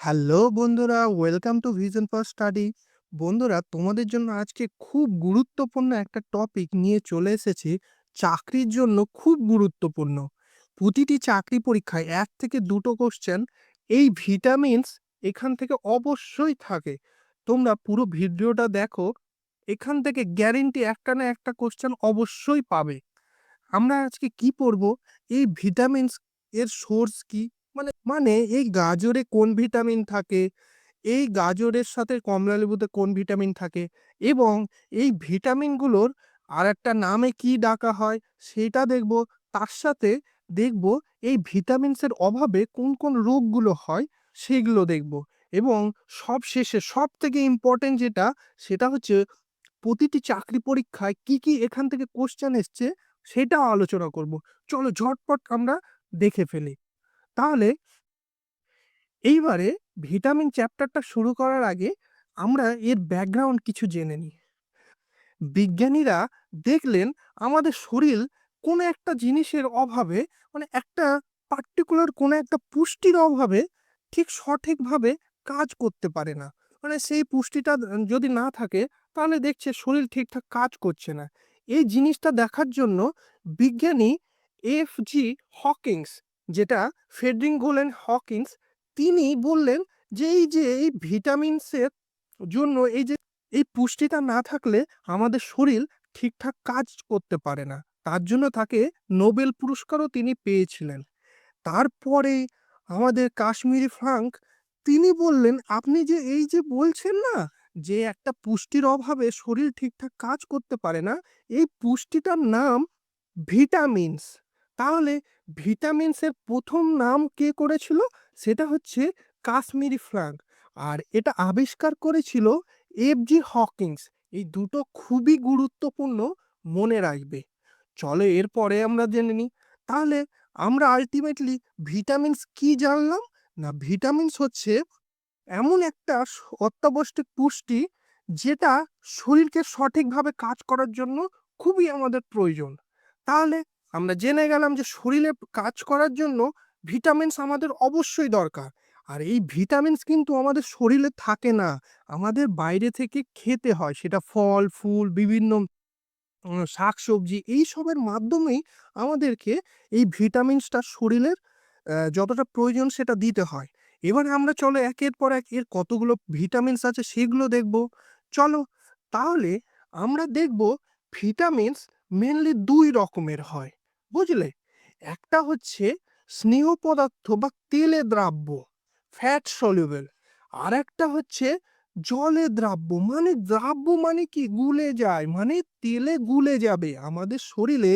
Hello বন্ধুরা, welcome to vision for study. বন্ধুরা, তোমাদের জন্য আজকে খুব গুরুত্বপূর্ণ একটা টপিক নিয়ে চলে এসেছি। চাকরির জন্য খুব গুরুত্বপূর্ণ। প্রতিটি চাকরি পরীক্ষায় এক থেকে দুটো কোশ্চেন এই ভিটামিনস এখান থেকে অবশ্যই থাকে। তোমরা পুরো ভিডিওটা দেখো। এখান থেকে গ্যারেন্টি একটা না একটা কোশ্চেন অবশ্যই পাবে। আমরা আজকে কি পড়ব? এই ভিটামিনস এর সোর্স কি? মানে এই গাজরে কোন ভিটামিন থাকে, এই গাজরের সাথে কমলালেবুতে কোন ভিটামিন থাকে এবং এই ভিটামিনগুলোর আরেকটা নামে কি ডাকা হয় সেটা দেখব। তার সাথে দেখব এই ভিটামিনসের অভাবে কোন, কোন রোগগুলো হয় সেগুলো দেখব এবং সবশেষে সবথেকে ইম্পোর্টেন্ট যেটা সেটা হচ্ছে প্রতিটি চাকরি পরীক্ষায় কি, কি এখান থেকে কোশ্চেন এসছে সেটা আলোচনা করব। চলো ঝটপট আমরা দেখে ফেলি। তাহলে এইবারে ভিটামিন চ্যাপ্টারটা শুরু করার আগে আমরা এর ব্যাকগ্রাউন্ড কিছু জেনে নিই। বিজ্ঞানীরা দেখলেন আমাদের শরীর কোনো একটা জিনিসের অভাবে মানে একটা পার্টিকুলার কোনো একটা পুষ্টির অভাবে ঠিক সঠিকভাবে কাজ করতে পারে না। মানে সেই পুষ্টিটা যদি না থাকে, তাহলে দেখছে শরীর ঠিকঠাক কাজ করছে না। এই জিনিসটা দেখার জন্য বিজ্ঞানী এফ জি হকিংস যেটা ফ্রেডরিক গোলেন হকিংস তিনি বললেন যে এই যে এই ভিটামিনসের জন্য এই যে এই পুষ্টিটা না থাকলে আমাদের শরীর ঠিকঠাক কাজ করতে পারে না। তার জন্য তাকে নোবেল পুরস্কারও তিনি পেয়েছিলেন। তারপরে আমাদের কাশ্মীরি ফ্রাঙ্ক তিনি বললেন, "আপনি যে এই যে বলছেন না যে একটা পুষ্টির অভাবে শরীর ঠিকঠাক কাজ করতে পারে না, এই পুষ্টিটার নাম ভিটামিনস। তাহলে ভিটামিনসের প্রথম নাম কে করেছিল? সেটা হচ্ছে কাশ্মীরি ফ্রাঙ্ক। আর এটা আবিষ্কার করেছিল এফ জি হকিংস। এই দুটো খুবই গুরুত্বপূর্ণ মনে রাখবে। চলো এরপরে আমরা জেনে নিই। তাহলে আমরা আলটিমেটলি ভিটামিনস কি জানলাম? না, ভিটামিনস হচ্ছে এমন একটা অত্যাবশ্যক পুষ্টি যেটা শরীরকে সঠিকভাবে কাজ করার জন্য খুবই আমাদের প্রয়োজন। তাহলে আমরা জেনে গেলাম যে শরীরে কাজ করার জন্য ভিটামিনস আমাদের অবশ্যই দরকার। আর এই ভিটামিনস কিন্তু আমাদের শরীরে থাকে না। আমাদের বাইরে থেকে খেতে হয়। সেটা ফল, ফুল, বিভিন্ন উম শাকসবজি এইসবের মাধ্যমেই আমাদেরকে এই ভিটামিনসটা শরীরের যতটা প্রয়োজন সেটা দিতে হয়। এবারে আমরা চলো একের পর এক এর কতগুলো ভিটামিনস আছে সেগুলো দেখব। চলো তাহলে আমরা দেখব ভিটামিনস মেনলি দুই রকমের হয়। বুঝলে? একটা হচ্ছে স্নেহ পদার্থ বা তেলে দ্রাব্য ফ্যাট সলিউবেল আর একটা হচ্ছে জলে দ্রাব্য মানে দ্রাব্য মানে কি? গুলে যায় মানে তেলে গুলে যাবে। আমাদের শরীরে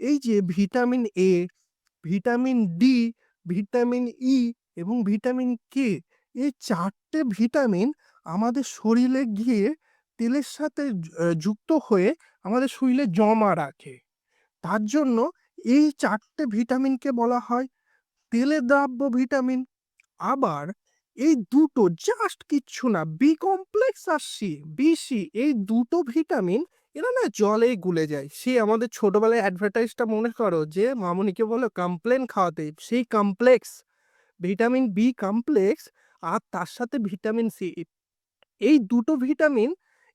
এই যে vitamin A, vitamin D, vitamin E এবং ভিটামিন কে এই চারটে ভিটামিন আমাদের শরীরে গিয়ে তেলের সাথে যুক্ত হয়ে আমাদের শরীরে জমা রাখে। তার জন্য এই চারটে ভিটামিনকে বলা হয় তেলে দ্রাব্য ভিটামিন। আবার এই দুটো জাস্ট কিচ্ছু না বি কমপ্লেক্স আর সি, বি-সি এই দুটো ভিটামিন এরা না জলেই গুলে যায়। সে আমাদের ছোটবেলায় অ্যাডভার্টাইজটা মনে করো যে মামুনিকে বলো কমপ্লেন খাওয়াতে। সেই কমপ্লেক্স ভিটামিন বি কমপ্লেক্স আর তার সাথে ভিটামিন সি। এই দুটো ভিটামিন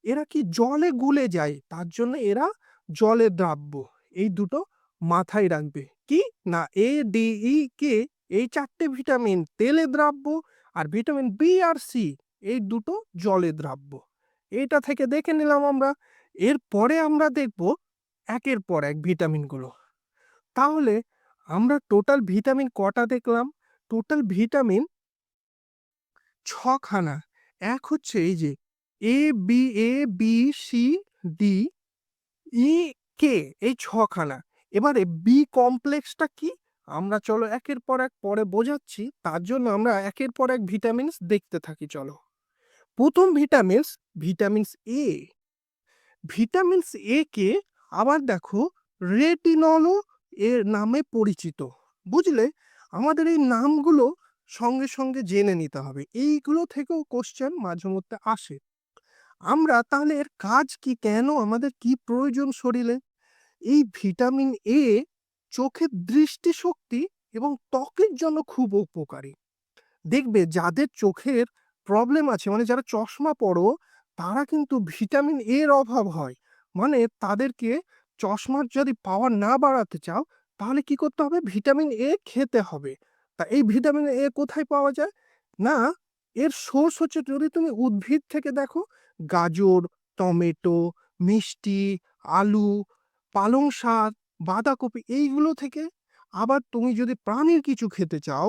এরা কি জলে গুলে যায়। তার জন্য এরা জলে দ্রাব্য। এই দুটো মাথায় রাখবে। কি? না এ, ডি, ই, কে এই চারটে ভিটামিন তেলে দ্রাব্য আর ভিটামিন বি আর সি এই দুটো জলে দ্রাব্য। এটা থেকে দেখে নিলাম আমরা। এরপরে আমরা দেখব একের পর এক ভিটামিনগুলো। তাহলে আমরা টোটাল ভিটামিন কটা দেখলাম? টোটাল ভিটামিন ছখানা এক হচ্ছে এই যে A, B, A, B, C, D, E, K এই ৬ খানা। এবারে বি কমপ্লেক্সটা কি? আমরা চলো একের পর এক পরে বোঝাচ্ছি। তার জন্য আমরা একের পর এক ভিটামিনস দেখতে থাকি চলো। প্রথম vitamins, vitamins A. Vitamins A কে আবার দেখো রেটিনলও এর নামে পরিচিত। বুঝলে? আমাদের এই নামগুলো সঙ্গে, সঙ্গে জেনে নিতে হবে। এইগুলো থেকেও কোশ্চেন মাঝে মধ্যে আসে। আমরা তাহলে এর কাজ কি? কেন আমাদের কি প্রয়োজন শরীরে? এই ভিটামিন এ চোখের দৃষ্টিশক্তি এবং ত্বকের জন্য খুব উপকারী। দেখবে যাদের চোখের প্রবলেম আছে মানে যারা চশমা পড়ো, তারা কিন্তু ভিটামিন এর অভাব হয়। মানে তাদেরকে চশমার যদি পাওয়ার না বাড়াতে চাও, তাহলে কি করতে হবে? ভিটামিন এ খেতে হবে। তা এই ভিটামিন এ কোথায় পাওয়া যায়? না, এর সোর্স হচ্ছে যদি তুমি উদ্ভিদ থেকে দেখো, গাজর, টমেটো, মিষ্টি, আলু পালং শাক, বাঁধাকপি এইগুলো থেকে আবার তুমি যদি প্রাণীর কিছু খেতে চাও,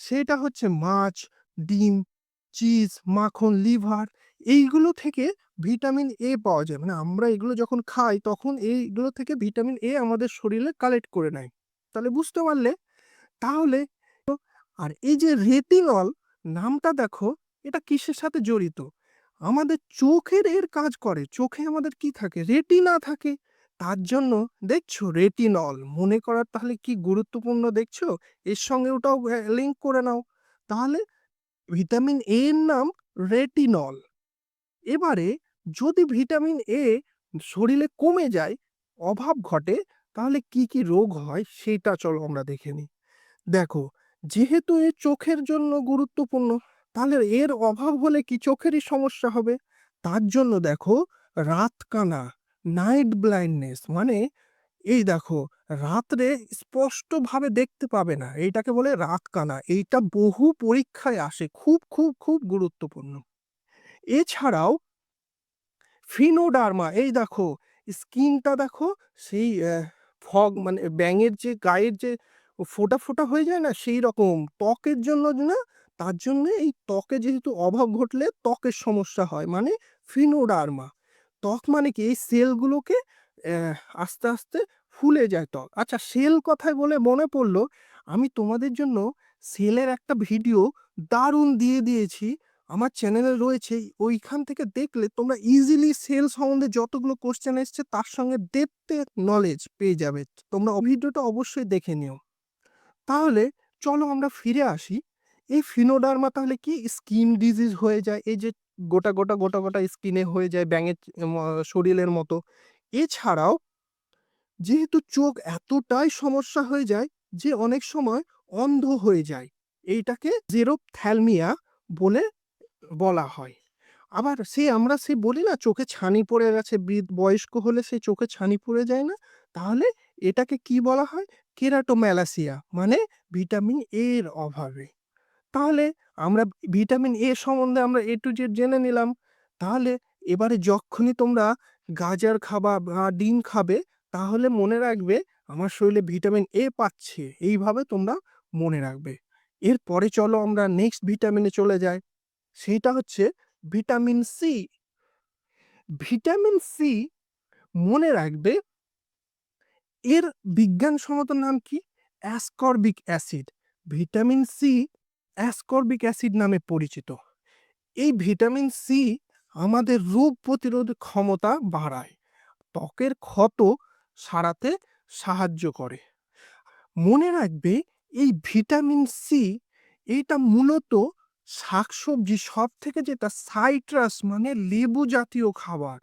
সেটা হচ্ছে মাছ, ডিম, চিজ, মাখন, লিভার এইগুলো থেকে ভিটামিন এ পাওয়া যায়। মানে আমরা এগুলো যখন খাই, তখন এইগুলো থেকে ভিটামিন এ আমাদের শরীরে কালেক্ট করে নেয়। তাহলে বুঝতে পারলে? তাহলে আর এই যে রেটিনল নামটা দেখো, এটা কিসের সাথে জড়িত? আমাদের চোখের এর কাজ করে। চোখে আমাদের কি থাকে? রেটিনা থাকে। তার জন্য দেখছ রেটিনল মনে করার তাহলে কি গুরুত্বপূর্ণ দেখছ? এর সঙ্গে ওটাও লিঙ্ক করে নাও। তাহলে ভিটামিন এ এর নাম রেটিনল এবারে যদি ভিটামিন এ শরীরে কমে যায়, অভাব ঘটে, তাহলে কি কি রোগ হয় সেটা চলো আমরা দেখে নিই। দেখো, যেহেতু এ চোখের জন্য গুরুত্বপূর্ণ, তাহলে এর অভাব হলে কি চোখেরই সমস্যা হবে? তার জন্য দেখো রাতকানা। Night blindness. মানে এই দেখো, রাত্রে স্পষ্টভাবে দেখতে পাবে না। এইটাকে বলে রাত কানা। এইটা বহু পরীক্ষায় আসে। খুব খুব খুব গুরুত্বপূর্ণ। এছাড়াও ফিনোডার্মা। এই দেখো, স্কিনটা দেখো, সেই ফগ মানে ব্যাঙের যে গায়ের যে ফোটা ফোটা হয়ে যায় না, সেই রকম। ত্বকের জন্য না, তার জন্য এই ত্বকে যেহেতু অভাব ঘটলে ত্বকের সমস্যা হয়। মানে ফিনোডার্মা। ত্বক মানে কি? এই সেলগুলোকে আস্তে আস্তে ফুলে যায় ত্বক। আচ্ছা সেল কথায় বলে মনে পড়ল, আমি তোমাদের জন্য সেলের একটা ভিডিও দারুণ দিয়ে দিয়েছি। আমার চ্যানেলে রয়েছে, ওইখান থেকে দেখলে তোমরা ইজিলি সেল সম্বন্ধে যতগুলো কোশ্চেন এসছে, তার সঙ্গে দেখতে নলেজ পেয়ে যাবে। তোমরা ভিডিওটা অবশ্যই দেখে নিও। তাহলে চলো আমরা ফিরে আসি। এই ফিনোডার্মা তাহলে কি? স্কিন ডিজিজ হয়ে যায়, এই যে গোটা গোটা গোটা গোটা স্কিনে হয়ে যায় ব্যাঙের শরীরের মতো। এছাড়াও যেহেতু চোখ এতটাই সমস্যা হয়ে যায় যে অনেক সময় অন্ধ হয়ে যায়, এইটাকে জেরোপথ্যালমিয়া বলে বলা হয়। আবার সে আমরা সে বলি না, চোখে ছানি পড়ে গেছে, বৃদ্ধ, বয়স্ক হলে সে চোখে ছানি পড়ে যায় না। তাহলে এটাকে কি বলা হয়? কেরাটোম্যালাসিয়া মানে ভিটামিন এর অভাবে। তাহলে আমরা ভিটামিন এ সম্বন্ধে আমরা এ টু জেড জেনে নিলাম। তাহলে এবারে যখনই তোমরা গাজর খাবা বা ডিম খাবে, তাহলে মনে রাখবে আমার শরীরে ভিটামিন এ পাচ্ছে, এইভাবে তোমরা মনে রাখবে। এরপরে চলো আমরা নেক্সট ভিটামিনে চলে যাই। সেইটা হচ্ছে ভিটামিন সি। ভিটামিন সি মনে রাখবে এর বিজ্ঞানসম্মত নাম কি? Ascorbic acid. Vitamin C ascorbic acid নামে পরিচিত। এই ভিটামিন সি আমাদের রোগ প্রতিরোধ ক্ষমতা বাড়ায়। ত্বকের ক্ষত সারাতে সাহায্য করে। মনে রাখবে, এই ভিটামিন সি এটা মূলত শাকসবজি সব থেকে যেটা সাইট্রাস মানে লেবু জাতীয় খাবার।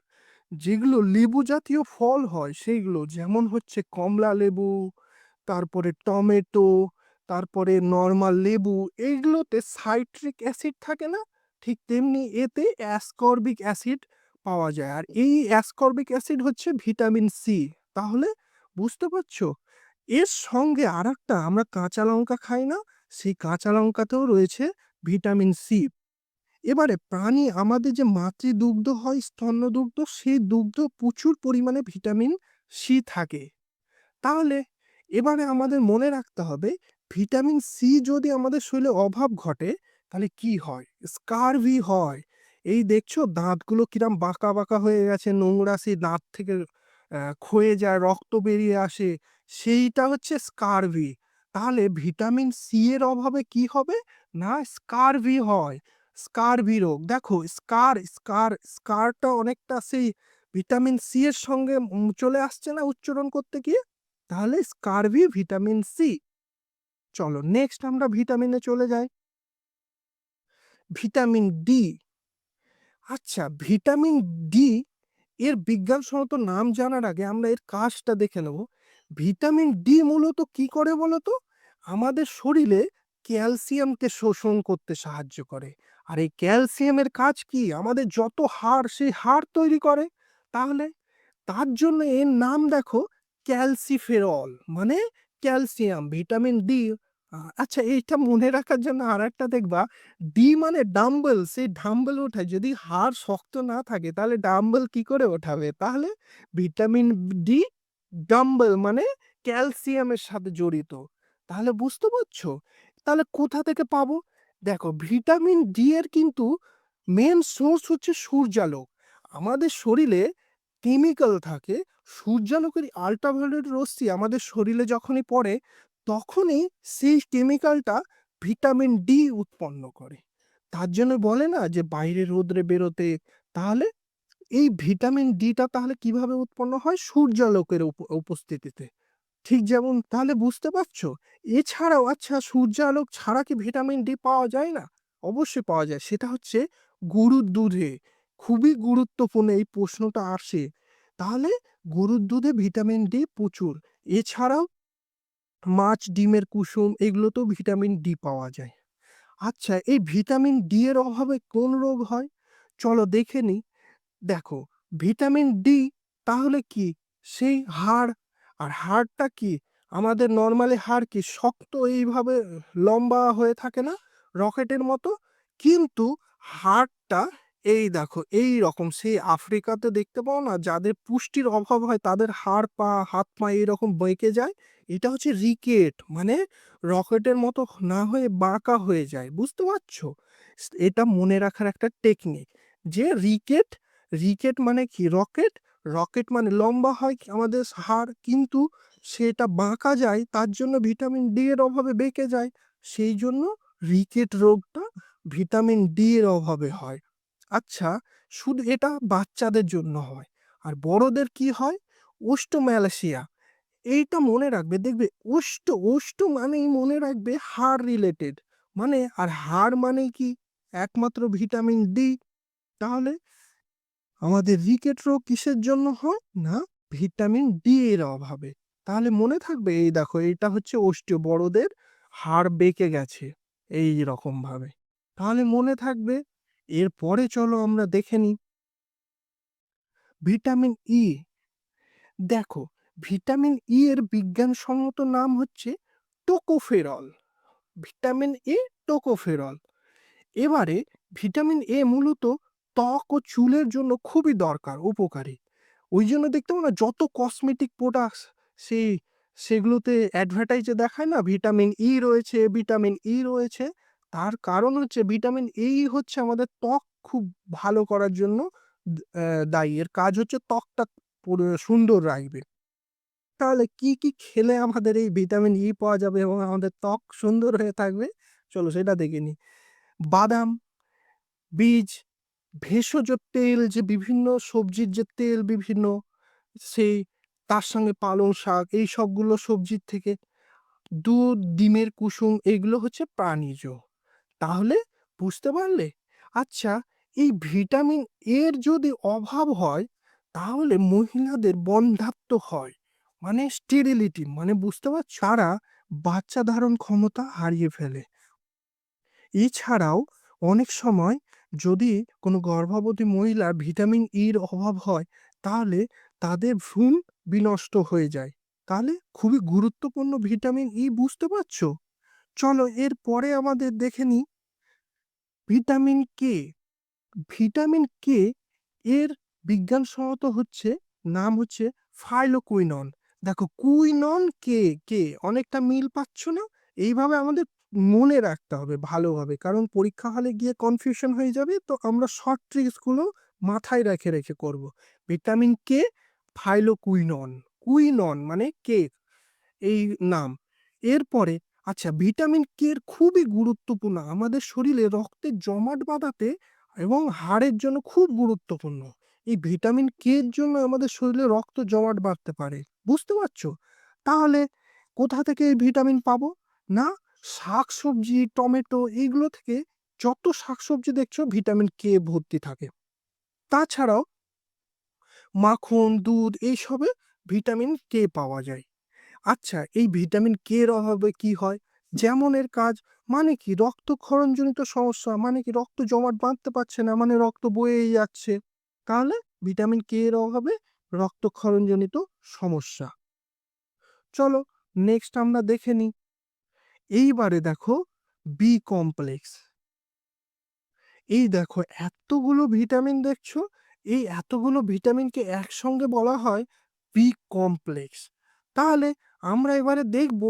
যেগুলো লেবু জাতীয় ফল হয়, সেইগুলো যেমন হচ্ছে কমলা লেবু, তারপরে টমেটো তারপরে নর্মাল লেবু, এইগুলোতে সাইট্রিক অ্যাসিড থাকে না, ঠিক তেমনি এতে অ্যাসকর্বিক অ্যাসিড পাওয়া যায়। আর এই অ্যাসকর্বিক অ্যাসিড হচ্ছে ভিটামিন সি তাহলে বুঝতে পারছ? এর সঙ্গে আর একটা আমরা কাঁচা লঙ্কা খাই না, সেই কাঁচা লঙ্কাতেও রয়েছে ভিটামিন সি এবারে প্রাণী আমাদের যে মাতৃদুগ্ধ হয় স্তন্য দুগ্ধ সেই দুগ্ধ প্রচুর পরিমাণে ভিটামিন সি থাকে। তাহলে এবারে আমাদের মনে রাখতে হবে ভিটামিন সি যদি আমাদের শরীরে অভাব ঘটে, তাহলে কি হয়? স্কারভি হয়। এই দেখছ, দাঁতগুলো কিরাম বাঁকা বাঁকা হয়ে গেছে, নোংরা সেই দাঁত থেকে ক্ষয়ে যায়, রক্ত বেরিয়ে আসে, সেইটা হচ্ছে স্কারভি তাহলে ভিটামিন সি এর অভাবে কি হবে? না স্কারভি হয়। স্কারভি রোগ। দেখো স্কার স্কার স্কারটা অনেকটা সেই ভিটামিন সি এর সঙ্গে চলে আসছে না উচ্চারণ করতে গিয়ে? তাহলে স্কারভি ভিটামিন সি চলো নেক্সট আমরা ভিটামিনে চলে যাই। ভিটামিন ডি আচ্ছা ভিটামিন ডি এর বিজ্ঞানসম্মত নাম জানার আগে আমরা এর কাজটা দেখে নেব। ভিটামিন ডি মূলত কি করে বলো তো আমাদের শরীরে ক্যালসিয়ামকে শোষণ করতে সাহায্য করে। আর এই ক্যালসিয়ামের কাজ কি? আমাদের যত হাড়, সেই হাড় তৈরি করে। তাহলে তার জন্য এর নাম দেখো ক্যালসিফেরল মানে ক্যালসিয়াম, ভিটামিন ডি আচ্ছা এইটা মনে রাখার জন্য আর একটা দেখবা ডি মানে ডাম্বেল, সেই ডাম্বেল ওঠায় যদি হাড় শক্ত না থাকে, তাহলে ডাম্বেল কি করে ওঠাবে? তাহলে ভিটামিন ডি ডাম্বেল মানে ক্যালসিয়ামের সাথে জড়িত। তাহলে বুঝতে পারছ? তাহলে কোথা থেকে পাবো? দেখো, ভিটামিন ডি এর কিন্তু মেন সোর্স হচ্ছে সূর্যালোক। আমাদের শরীরে কেমিক্যাল থাকে, সূর্যালোকের আল্ট্রাভায়োলেট রশ্মি আমাদের শরীরে যখনই পড়ে, তখনই সেই কেমিক্যালটা ভিটামিন ডি উৎপন্ন করে। তার জন্য বলে না যে বাইরে রোদ্রে বেরোতে, তাহলে এই ভিটামিন ডিটা তাহলে কীভাবে উৎপন্ন হয়? সূর্যালোকের উপ- উপস্থিতিতে। ঠিক যেমন, তাহলে বুঝতে পারছ? এছাড়াও আচ্ছা সূর্যালোক ছাড়া কি ভিটামিন ডি পাওয়া যায় না? অবশ্যই পাওয়া যায়। সেটা হচ্ছে গরুর দুধে। খুবই গুরুত্বপূর্ণ এই প্রশ্নটা আসে। তাহলে গরুর দুধে ভিটামিন ডি প্রচুর। এছাড়াও মাছ, ডিমের কুসুম এগুলোতেও ভিটামিন ডি পাওয়া যায়। আচ্ছা এই ভিটামিন ডি এর অভাবে কোন রোগ হয়? চলো দেখে নিই দেখো, ভিটামিন ডি তাহলে কি? সেই হাড়। আর হাড়টা কি? আমাদের নর্মালি হাড় কি শক্ত এইভাবে লম্বা হয়ে থাকে না? রকেটের মতো? কিন্তু হাড়টা এই দেখো, এই রকম সেই আফ্রিকাতে দেখতে পাও না? যাদের পুষ্টির অভাব হয়, তাদের হাড় পা, হাত পা এইরকম বেঁকে যায়। এটা হচ্ছে রিকেট মানে রকেটের মতো না হয়ে বাঁকা হয়ে যায়, বুঝতে পারছ? এটা মনে রাখার একটা টেকনিক। যে রিকেট রিকেট মানে কি? রকেট রকেট মানে লম্বা হয় আমাদের হাড়, কিন্তু সেটা বাঁকা যায়, তার জন্য ভিটামিন ডি এর অভাবে বেঁকে যায়। সেই জন্য রিকেট রোগটা ভিটামিন ডি এর অভাবে হয়। আচ্ছা শুধু এটা বাচ্চাদের জন্য হয়। আর বড়দের কি হয়? ওস্টোম্যালাসিয়া এইটা মনে রাখবে, দেখবে ওষ্ঠ ওষ্ঠ মানেই মনে রাখবে হাড় রিলেটেড মানে আর হাড় মানে কি? একমাত্র ভিটামিন ডি তাহলে আমাদের রিকেট রোগ কিসের জন্য হয়? না, ভিটামিন ডি এর অভাবে। তাহলে মনে থাকবে, এই দেখো এটা হচ্ছে অস্টিও বড়দের হাড় বেঁকে গেছে, এই রকম ভাবে তাহলে মনে থাকবে এরপরে চলো আমরা দেখে নিই। ভিটামিন ই দেখো, ভিটামিন ই এর বিজ্ঞানসম্মত নাম হচ্ছে টোকোফেরল। Vitamin A tocopherol. এবারে ভিটামিন এ মূলত ত্বক ও চুলের জন্য খুবই দরকার, উপকারী। ওই জন্য দেখতে না, যত কসমেটিক প্রোডাক্টস সেই সেগুলোতে অ্যাডভার্টাইজে দেখায় না, ভিটামিন ই রয়েছে, ভিটামিন ই রয়েছে। তার কারণ হচ্ছে ভিটামিন ই হচ্ছে আমাদের ত্বক খুব ভালো করার জন্য দায়ী। এর কাজ হচ্ছে ত্বকটা সুন্দর রাখবে। তাহলে কি কি খেলে আমাদের এই ভিটামিন ই পাওয়া যাবে এবং আমাদের ত্বক সুন্দর হয়ে থাকবে? চলো সেটা দেখে নিই। বাদাম, বীজ, ভেষজ তেল যে বিভিন্ন সবজির যে তেল বিভিন্ন, সেই, তার সঙ্গে পালং শাক, এই সবগুলো সবজির থেকে দুধ, ডিমের কুসুম, এগুলো হচ্ছে প্রাণীজ। তাহলে বুঝতে পারলে? আচ্ছা এই ভিটামিন এর যদি অভাব হয়, তাহলে মহিলাদের বন্ধ্যাত্ব হয় মানে স্টেরিলিটি মানে বুঝতে পারছ? তারা বাচ্চা ধারণ ক্ষমতা হারিয়ে ফেলে। এছাড়াও অনেক সময় যদি কোনো গর্ভবতী মহিলার ভিটামিন ইর অভাব হয়, তাহলে তাদের ভ্রূণ বিনষ্ট হয়ে যায়। তাহলে খুবই গুরুত্বপূর্ণ ভিটামিন ই বুঝতে পারছ? চলো এর পরে আমাদের দেখে নিই। ভিটামিন কে ভিটামিন কে এর বিজ্ঞানসম্মত হচ্ছে, নাম হচ্ছে ফাইলোকুইনন। দেখো, কুইনন কে কে অনেকটা মিল পাচ্ছ না? এইভাবে আমাদের মনে রাখতে হবে ভালোভাবে, কারণ পরীক্ষা হলে গিয়ে কনফিউশন হয়ে যাবে, তো আমরা শর্ট ট্রিক্সগুলো মাথায় রেখে রেখে করব। ভিটামিন কে ফাইলোকুইনন, কুইনন মানে কে এই নাম। এরপরে আচ্ছা ভিটামিন কে এর খুবই গুরুত্বপূর্ণ? আমাদের শরীরে রক্তের জমাট বাঁধাতে এবং হাড়ের জন্য খুব গুরুত্বপূর্ণ। এই ভিটামিন কে এর জন্য আমাদের শরীরে রক্ত জমাট বাঁধতে পারে? বুঝতে পারছ? তাহলে কোথা থেকে এই ভিটামিন পাবো? না, শাকসবজি, টমেটো এইগুলো থেকে যত শাকসবজি দেখছ ভিটামিন কে ভর্তি থাকে। তাছাড়াও মাখন, দুধ এইসবে ভিটামিন কে পাওয়া যায়। আচ্ছা এই ভিটামিন কে এর অভাবে কি হয়? যেমন এর কাজ মানে কি রক্তক্ষরণজনিত সমস্যা মানে কি রক্ত জমাট বাঁধতে পারছে না মানে রক্ত বয়েই যাচ্ছে। তাহলে ভিটামিন কে এর অভাবে রক্তক্ষরণজনিত সমস্যা। চলো নেক্সট আমরা দেখে নিই। এইবারে দেখো বি কমপ্লেক্স এই দেখো এতগুলো ভিটামিন দেখছ? এই এতগুলো ভিটামিনকে একসঙ্গে বলা হয় বি কমপ্লেক্স তাহলে আমরা এবারে দেখব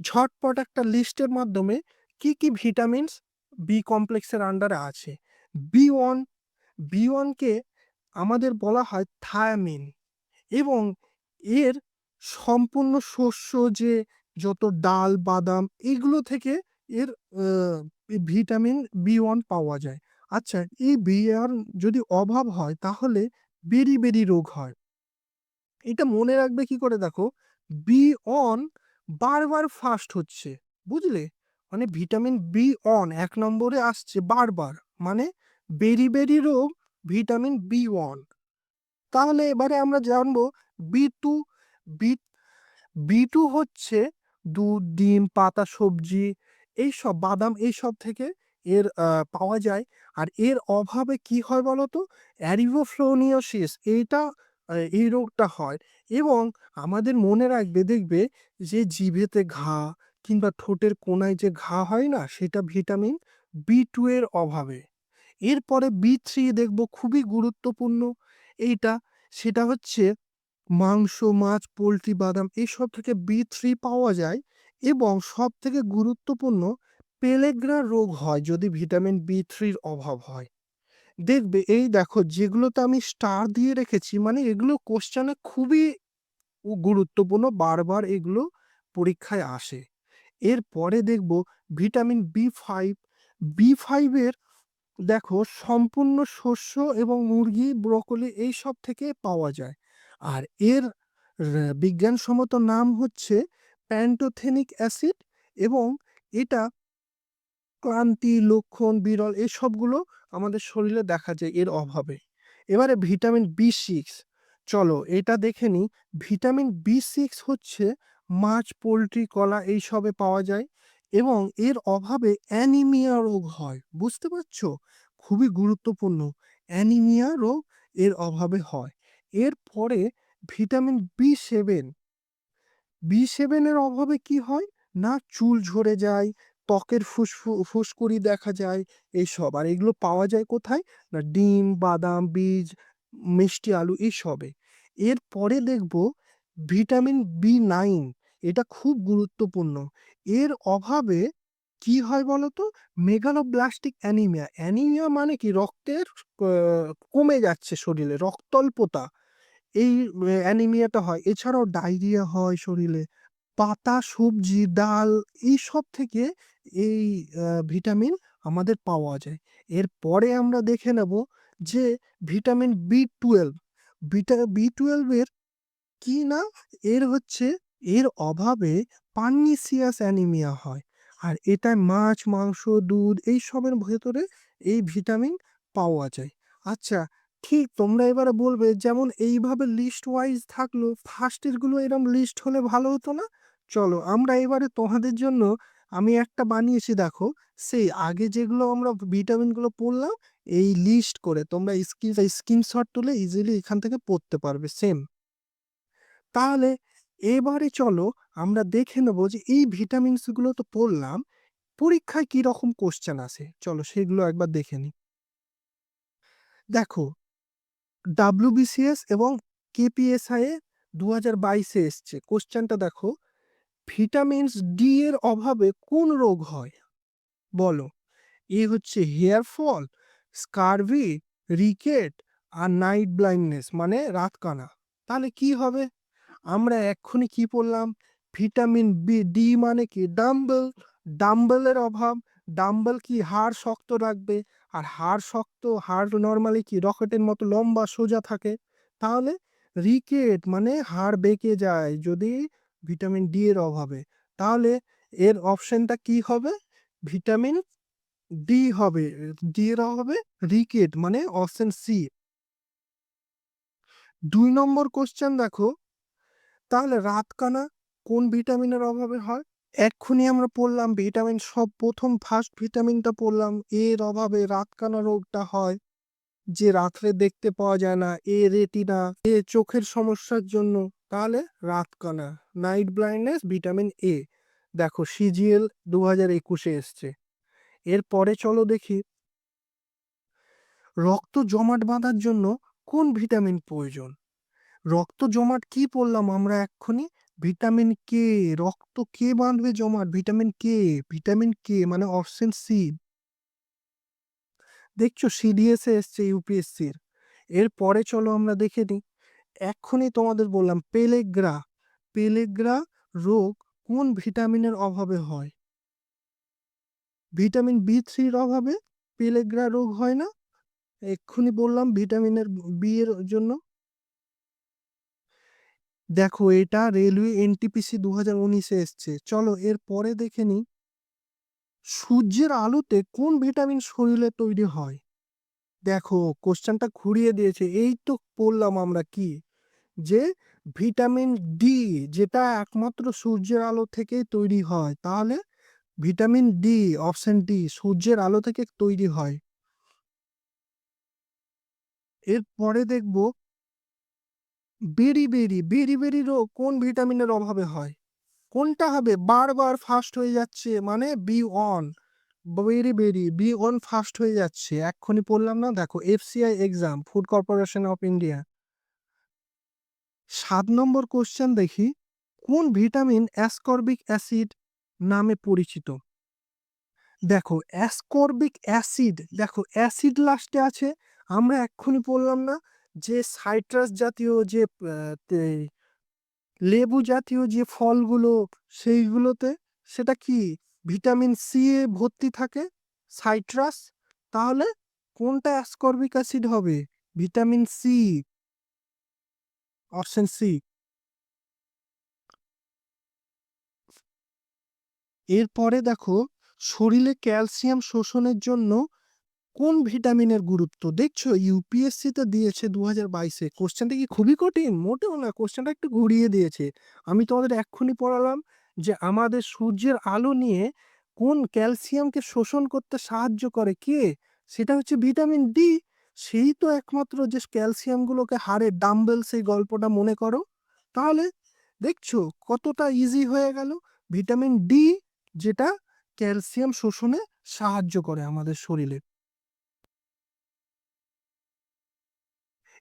ঝটপট একটা লিস্টের মাধ্যমে কি কি ভিটামিনস বি কমপ্লেক্সের আন্ডারে আছে। বি ওয়ান বি ওয়ানকে আমাদের বলা হয় থায়ামিন এবং এর সম্পূর্ণ শস্য যে যত ডাল, বাদাম এগুলো থেকে এর ভিটামিন বি ওয়ান পাওয়া যায়। আচ্ছা এই বি ওয়ান যদি অভাব হয় তাহলে বেরি বেরি রোগ হয়। এটা মনে রাখবে কি করে দেখো? বি অন বারবার ফাস্ট হচ্ছে, বুঝলে? মানে ভিটামিন বি অন এক নম্বরে আসছে বারবার মানে বেরি বেরি রোগ ভিটামিন বি ওয়ান তাহলে এবারে আমরা জানব B two B B two হচ্ছে দুধ, ডিম, পাতা, সবজি, এইসব, বাদাম, এইসব থেকে এর পাওয়া যায়। আর এর অভাবে কি হয় বলতো? অ্যারিভোফ্লোনিওসিস এইটা এই রোগটা হয় এবং আমাদের মনে রাখবে, দেখবে যে জিভেতে ঘা কিংবা ঠোঁটের কোনায় যে ঘা হয় না, সেটা ভিটামিন বি টু এর অভাবে। এরপরে বি থ্রি দেখব খুবই গুরুত্বপূর্ণ। এইটা, সেটা হচ্ছে মাংস, মাছ, পোলট্রি, বাদাম এইসব থেকে বি থ্রি পাওয়া যায় এবং সব থেকে গুরুত্বপূর্ণ পেলেগ্রা রোগ হয় যদি ভিটামিন বি থ্রির অভাব হয়। দেখবে এই দেখো যেগুলোতে আমি স্টার দিয়ে রেখেছি মানে এগুলো কোশ্চেনে খুবই গুরুত্বপূর্ণ বারবার এগুলো পরীক্ষায় আসে। এরপরে দেখব ভিটামিন বি ফাইভ বি ফাইভের দেখো সম্পূর্ণ শস্য এবং মুরগি ব্রকলি এই সব থেকে পাওয়া যায়। আর এর বিজ্ঞানসম্মত নাম হচ্ছে প্যান্টোথেনিক অ্যাসিড এবং এটা ক্লান্তি, লক্ষণ, বিরল এই সবগুলো আমাদের শরীরে দেখা যায় এর অভাবে। এবারে ভিটামিন বি সিক্স চলো এটা দেখে নিই। ভিটামিন বি সিক্স হচ্ছে মাছ, পোলট্রি, কলা এইসবে পাওয়া যায় এবং এর অভাবে অ্যানিমিয়া রোগ হয়। বুঝতে পারছ? খুবই গুরুত্বপূর্ণ। অ্যানিমিয়া রোগ এর অভাবে হয়। এরপরে ভিটামিন বি সেভেন বি সেভেনের অভাবে কি হয়? না চুল ঝরে যায় ত্বকের ফুসফু ফুসকুড়ি দেখা যায়, এইসব। আর এগুলো পাওয়া যায় কোথায়? না ডিম, বাদাম, বীজ, মিষ্টি, আলু, এইসবে। এরপরে দেখব ভিটামিন বি নাইন। এটা খুব গুরুত্বপূর্ণ। এর অভাবে কি হয় বলতো? Megaloblastic anaemia. অ্যানিমিয়া মানে কি? রক্তের কমে যাচ্ছে শরীরে, রক্তল্পতা। এই অ্যানিমিয়াটা হয়। এছাড়াও ডায়রিয়া হয় শরীরে। পাতা, সবজি, ডাল এই সব থেকে এই ভিটামিন আমাদের পাওয়া যায়। এরপরে আমরা দেখে নেব যে vitamin B twelve, beta, B টুয়েলভের কি না? এর হচ্ছে এর অভাবে পার্নিসিয়াস অ্যানিমিয়া হয়। আর এটায় মাছ, মাংস, দুধ এই সবের ভেতরে এই ভিটামিন পাওয়া যায়। আচ্ছা ঠিক তোমরা এবারে বলবে যেমন এইভাবে লিস্ট ওয়াইজ থাকল ফার্স্টেরগুলো এরকম লিস্ট হলে ভালো হতো না? চলো আমরা এবারে তোমাদের জন্য আমি একটা বানিয়েছি দেখো। সেই আগে যেগুলো আমরা ভিটামিনগুলো পড়লাম, এই লিস্ট করে তোমরা স্ক্রিন স্ক্রিনশট তুলে ইজিলি এখান থেকে পড়তে পারবে সেম তাহলে এবারে চলো আমরা দেখে নেব যে এই ভিটামিনসগুলো তো পড়লাম, পরীক্ষায় কি রকম কোশ্চেন আসে? চলো সেগুলো একবার দেখে নিই দেখো ডাব্লিউবিসিএস এবং কেপিএসআই এ দু হাজার বাইশে এসছে। কোশ্চেনটা দেখো ভিটামিনস ডি এর অভাবে কোন রোগ হয়? বলো। এ হচ্ছে হেয়ার ফল, স্কারভি, রিকেট আর নাইট ব্লাইন্ডনেস মানে রাতকানা। তাহলে কি হবে? আমরা এক্ষুনি কি পড়লাম? ভিটামিন বি ডি মানে কি? ডাম্বল। ডাম্বেলের অভাব। ডাম্বেল কি হাড় শক্ত রাখবে? আর হাড় শক্ত, হাড় নর্মালি কি রকেটের মতো লম্বা সোজা থাকে? তাহলে রিকেট মানে হাড় বেঁকে যায়। যদি ভিটামিন ডি এর অভাবে। তাহলে এর অপশনটা কি হবে? ভিটামিন ডি হবে। ডি এর অভাবে রিকেট মানে অপশন সি দুই নম্বর কোশ্চেন দেখো। তাহলে রাতকানা কোন ভিটামিনের অভাবে হয়? এক্ষুনি আমরা পড়লাম ভিটামিন, সব প্রথম ফার্স্ট ভিটামিনটা পড়লাম। এর অভাবে রাতকানা রোগটা হয়, যে রাত্রে দেখতে পাওয়া যায় না এ রেটিনা এ চোখের সমস্যার জন্য। তাহলে রাতকানা নাইট ব্লাইন্ডনেস ভিটামিন এ দেখো সিজিএল দু হাজার একুশে এসছে। এরপরে চলো দেখি। রক্ত জমাট বাঁধার জন্য কোন ভিটামিন প্রয়োজন? রক্ত জমাট কি পড়লাম আমরা এক্ষুনি? ভিটামিন কে রক্ত কে বাঁধবে জমাট? ভিটামিন কে ভিটামিন কে মানে অপশন সি দেখছ সিডিএস এসছে ইউপিএসসির এরপরে চলো আমরা দেখে নিই। এক্ষুনি তোমাদের বললাম, পেলেগ্রা পেলেগ্রা রোগ কোন ভিটামিনের অভাবে হয়? ভিটামিন বি থ্রির অভাবে পেলেগ্রা রোগ হয় না? এক্ষুনি বললাম ভিটামিনের বি এর জন্য। দেখো, এটা রেলওয়ে এনটিপিসি দু হাজার উনিশে এসছে। চলো, এর পরে দেখে নিই। সূর্যের আলোতে কোন ভিটামিন শরীরে তৈরি হয়? দেখো কোশ্চেনটা ঘুরিয়ে দিয়েছে। এই তো পড়লাম আমরা কি? যে ভিটামিন ডি যেটা একমাত্র সূর্যের আলো থেকেই তৈরি হয়, তাহলে ভিটামিন ডি অপশন ডি সূর্যের আলো থেকে তৈরি হয়। এরপরে দেখব বেরি বেরি বেরি বেরি রোগ কোন ভিটামিনের অভাবে হয়? কোনটা হবে? বারবার ফাস্ট হয়ে যাচ্ছে মানে B one beriberi B one first হয়ে যাচ্ছে। এক্ষুনি পড়লাম না, দেখো FCI exam food corporation of India সাত নম্বর কোশ্চেন দেখি, কোন ভিটামিন অ্যাসকর্বিক অ্যাসিড নামে পরিচিত? দেখো, অ্যাসকর্বিক অ্যাসিড, দেখো, অ্যাসিড লাস্টে আছে, আমরা এক্ষুনি পড়লাম না যে সাইট্রাস জাতীয় যে লেবু জাতীয় যে ফলগুলো সেইগুলোতে সেটা কি ভিটামিন সি এ ভর্তি থাকে? সাইট্রাস? তাহলে কোনটা অ্যাসকর্বিক অ্যাসিড হবে? Vitamin C option C. এরপরে দেখো, শরীরে ক্যালসিয়াম শোষণের জন্য কোন ভিটামিনের গুরুত্ব? দেখছ ইউপিএসসি তে দিয়েছে দু হাজার বাইশে। কোশ্চেনটা কি খুবই কঠিন? মোটেও না, কোশ্চেনটা একটু ঘুরিয়ে দিয়েছে। আমি তোমাদের এক্ষুনি পড়ালাম যে আমাদের সূর্যের আলো নিয়ে কোন ক্যালসিয়ামকে শোষণ করতে সাহায্য করে কে? সেটা হচ্ছে ভিটামিন ডি। সেই তো একমাত্র যে ক্যালসিয়ামগুলোকে হারে ডাম্বেল সেই গল্পটা মনে করো। তাহলে দেখছ কতটা ইজি হয়ে গেল। ভিটামিন ডি যেটা ক্যালসিয়াম শোষণে সাহায্য করে আমাদের শরীরে।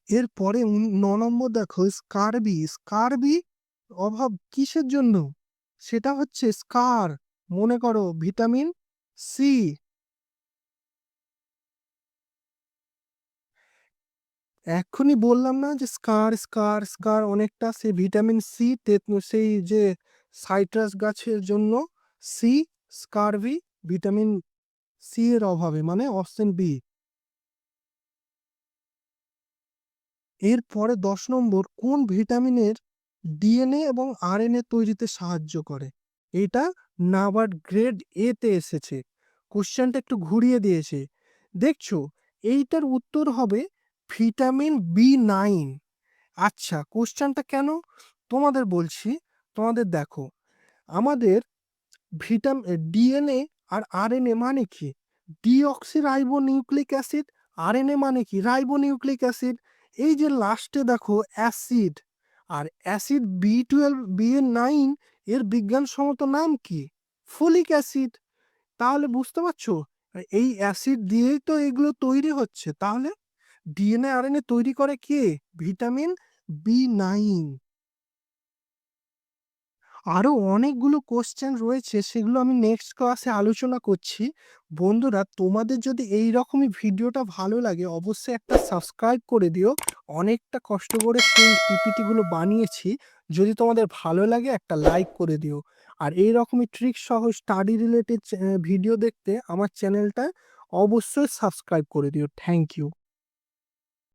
এরপরে ন নম্বর দেখো স্কারবি স্কারবি অভাব কিসের জন্য? সেটা হচ্ছে স্কার মনে করো ভিটামিন সি এক্ষুনি বললাম না যে স্কার স্কার স্কার অনেকটা সেই ভিটামিন সি সেই যে সাইট্রাস গাছের জন্য সি স্কারভি ভিটামিন সি এর অভাবে মানে অপশন বি এরপরে দশ নম্বর, কোন ভিটামিনের ডিএনএ এবং আরএনএ তৈরিতে সাহায্য করে? এটা নাবার্ড গ্রেড এ তে এসেছে। কোশ্চেনটা একটু ঘুরিয়ে দিয়েছে। দেখছ, এইটার উত্তর হবে ভিটামিন বি নাইন। আচ্ছা কোশ্চেনটা কেন? তোমাদের বলছি, তোমাদের দেখো, আমাদের ভিটাম ডিএনএ আর আরএনএ মানে কি? Deoxy ribo nucleic acid, RNA মানে কি? Ribonucleic acid. এই যে লাস্টে দেখো, অ্যাসিড, আর অ্যাসিড বি টুয়েলভ, বি এর নাইন, এর বিজ্ঞানসম্মত নাম কি? Folic acid. তাহলে বুঝতে পারছ? এই অ্যাসিড দিয়েই তো এগুলো তৈরি হচ্ছে, তাহলে? ডিএনএ আরএনএ তৈরি করে কে? Vitamin B nine. আরও অনেকগুলো কোশ্চেন রয়েছে, সেগুলো আমি নেক্সট ক্লাসে আলোচনা করছি। বন্ধুরা, তোমাদের যদি এই রকমই ভিডিওটা ভালো লাগে, অবশ্যই একটা সাবস্ক্রাইব করে দিও। অনেকটা কষ্ট করে সেই পিপিটি গুলো বানিয়েছি। যদি তোমাদের ভালো লাগে, একটা লাইক করে দিও। আর এই রকমই ট্রিক সহ স্টাডি রিলেটেড ভিডিও দেখতে আমার চ্যানেলটা অবশ্যই সাবস্ক্রাইব করে দিও। Thank you